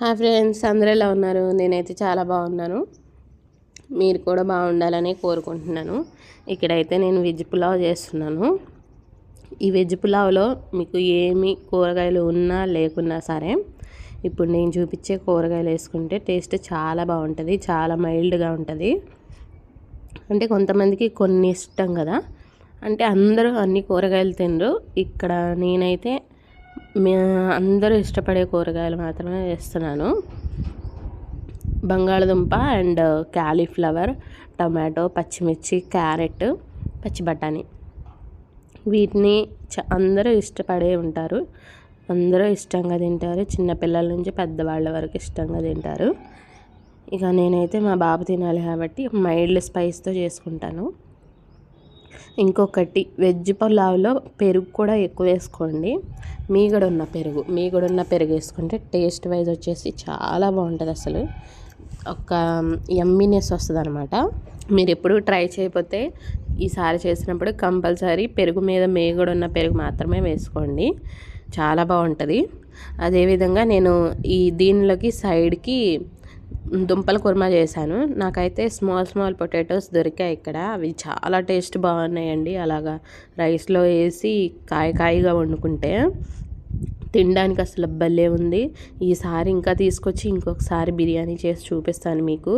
Hi friends అందరూ ఎలా ఉన్నారు? నేనైతే చాలా బాగున్నాను. మీరు కూడా బాగుండాలని కోరుకుంటున్నాను. ఇక్కడైతే నేను వెజ్ పులావ్ చేస్తున్నాను. ఈ వెజ్ పులావ్లో మీకు ఏమి కూరగాయలు ఉన్నా లేకున్నా సరే ఇప్పుడు నేను చూపించే కూరగాయలు వేసుకుంటే టేస్ట్ చాలా బాగుంటుంది చాలా మైల్డ్గా ఉంటుంది. అంటే కొంతమందికి కొన్ని ఇష్టం కదా. అంటే అందరూ అన్ని కూరగాయలు తినరు. ఇక్కడ నేనైతే అందరూ ఇష్టపడే కూరగాయలు మాత్రమే వేస్తున్నాను. బంగాళదుంప అండ్ క్యాలీఫ్లవర్ టమాటో పచ్చిమిర్చి క్యారెట్ పచ్చి బఠానీ. వీటిని చ అందరూ ఇష్టపడే ఉంటారు. అందరూ ఇష్టంగా తింటారు. చిన్నపిల్లల నుంచి పెద్దవాళ్ళ వరకు ఇష్టంగా తింటారు. ఇక నేనైతే మా బాబు తినాలి కాబట్టి మైల్డ్ స్పైస్తో చేసుకుంటాను. ఇంకొకటి వెజ్ పులావ్లో పెరుగు కూడా ఎక్కువ వేసుకోండి. మీగడ ఉన్న పెరుగు మీగడ ఉన్న పెరుగు వేసుకుంటే టేస్ట్ వైజ్ వచ్చేసి చాలా బాగుంటుంది అసలు. ఒక ఎమ్మినెస్ వస్తుంది అనమాట మీరు ఎప్పుడు ట్రై చేయకపోతే ఈసారి చేసినప్పుడు కంపల్సరీ పెరుగు మీద మేగడ ఉన్న పెరుగు మాత్రమే వేసుకోండి. చాలా బాగుంటుంది. అదేవిధంగా నేను ఈ దీనిలోకి సైడ్కి దుంపల కుర్మా చేశాను. నాకైతే స్మాల్ స్మాల్ పొటాటోస్ దొరికాయి ఇక్కడ. అవి చాలా టేస్ట్ బాగున్నాయండి. అలాగా రైస్లో వేసి కాయ కాయగా వండుకుంటే తినడానికి అసలు భలే ఉంది. ఈసారి ఇంకా తీసుకొచ్చి ఇంకొకసారి బిర్యానీ చేసి చూపిస్తాను మీకు.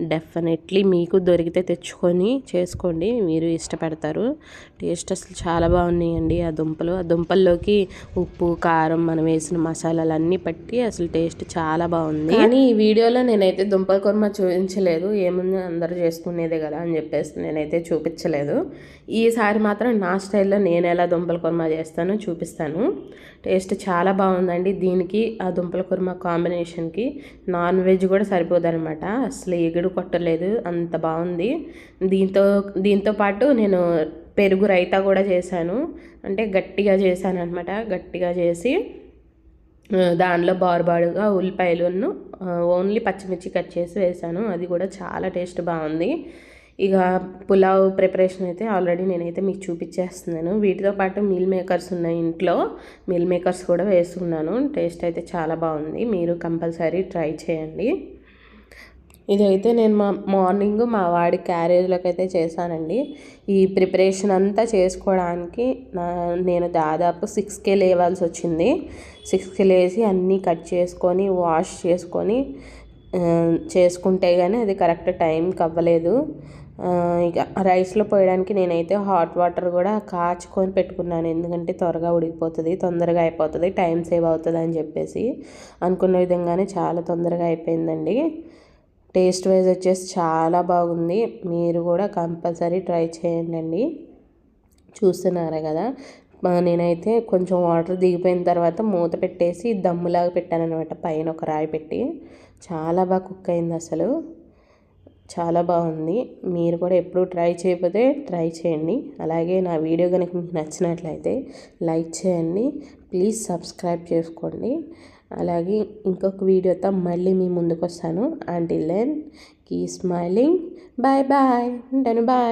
డెఫినెట్లీ మీకు దొరికితే తెచ్చుకొని చేసుకోండి. మీరు ఇష్టపడతారు. టేస్ట్ అసలు చాలా బాగున్నాయండి. ఆ దుంపలు. ఆ దుంపల్లోకి ఉప్పు కారం మనం వేసిన మసాలాలు అన్నీ పట్టి అసలు టేస్ట్ చాలా బాగుంది. కానీ ఈ వీడియోలో నేనైతే దుంపల కుర్మ చూపించలేదు. ఏముంది? అందరూ చేసుకునేదే కదా అని చెప్పేసి నేనైతే చూపించలేదు. ఈసారి మాత్రం నా స్టైల్లో నేను ఎలా దుంపల కుర్మ చేస్తానో చూపిస్తాను. టేస్ట్ చాలా బాగుందండి. దీనికి ఆ దుంపల కుర్మ కాంబినేషన్కి నాన్ వెజ్ కూడా సరిపోదనమాట అసలు ఎగుడు ఎగుడు కొట్టలేదు అంత బాగుంది. దీంతో దీంతో పాటు నేను పెరుగు రైతా కూడా చేశాను. అంటే గట్టిగా చేశాను అనమాట గట్టిగా చేసి దానిలో బారుబాడుగా ఉల్లిపాయలను ఓన్లీ పచ్చిమిర్చి కట్ చేసి వేసాను అది కూడా చాలా టేస్ట్ బాగుంది. ఇక పులావ్ ప్రిపరేషన్ అయితే ఆల్రెడీ నేనైతే మీకు చూపించేస్తున్నాను. వీటితో పాటు మీల్ మేకర్స్ ఉన్నాయి ఇంట్లో మీల్ మేకర్స్ కూడా వేసుకున్నాను టేస్ట్ అయితే చాలా బాగుంది. మీరు కంపల్సరీ ట్రై చేయండి. ఇదైతే నేను మా మార్నింగ్ మా వాడి క్యారేజ్లోకి అయితే చేశానండి. ఈ ప్రిపరేషన్ అంతా చేసుకోవడానికి నా నేను దాదాపు సిక్స్కే లేవాల్సి వచ్చింది సిక్స్కి లేచి అన్నీ కట్ చేసుకొని వాష్ చేసుకొని చేసుకుంటే కానీ అది కరెక్ట్ టైంకి అవ్వలేదు. ఇక రైస్లో పోయడానికి నేనైతే హాట్ వాటర్ కూడా కాచుకొని పెట్టుకున్నాను. ఎందుకంటే త్వరగా ఉడికిపోతుంది తొందరగా అయిపోతుంది టైం సేవ్ అవుతుంది అని చెప్పేసి అనుకున్న విధంగానే చాలా తొందరగా అయిపోయిందండి. టేస్ట్ వైజ్ వచ్చేసి చాలా బాగుంది. మీరు కూడా కంపల్సరీ ట్రై చేయండి చూస్తున్నారా కదా? నేనైతే కొంచెం వాటర్ దిగిపోయిన తర్వాత మూత పెట్టేసి దమ్ములాగా పెట్టాను అనమాట పైన ఒక రాయి పెట్టి. చాలా బాగా కుక్ అయింది అసలు. చాలా బాగుంది. మీరు కూడా ఎప్పుడు ట్రై చేయకపోతే ట్రై చేయండి. అలాగే నా వీడియో కనుక మీకు నచ్చినట్లయితే లైక్ చేయండి. ప్లీజ్ సబ్స్క్రైబ్ చేసుకోండి. అలాగే ఇంకొక వీడియోతో మళ్ళీ మీ ముందుకు వస్తాను until then keep smiling bye bye ఉంటాను బాయ్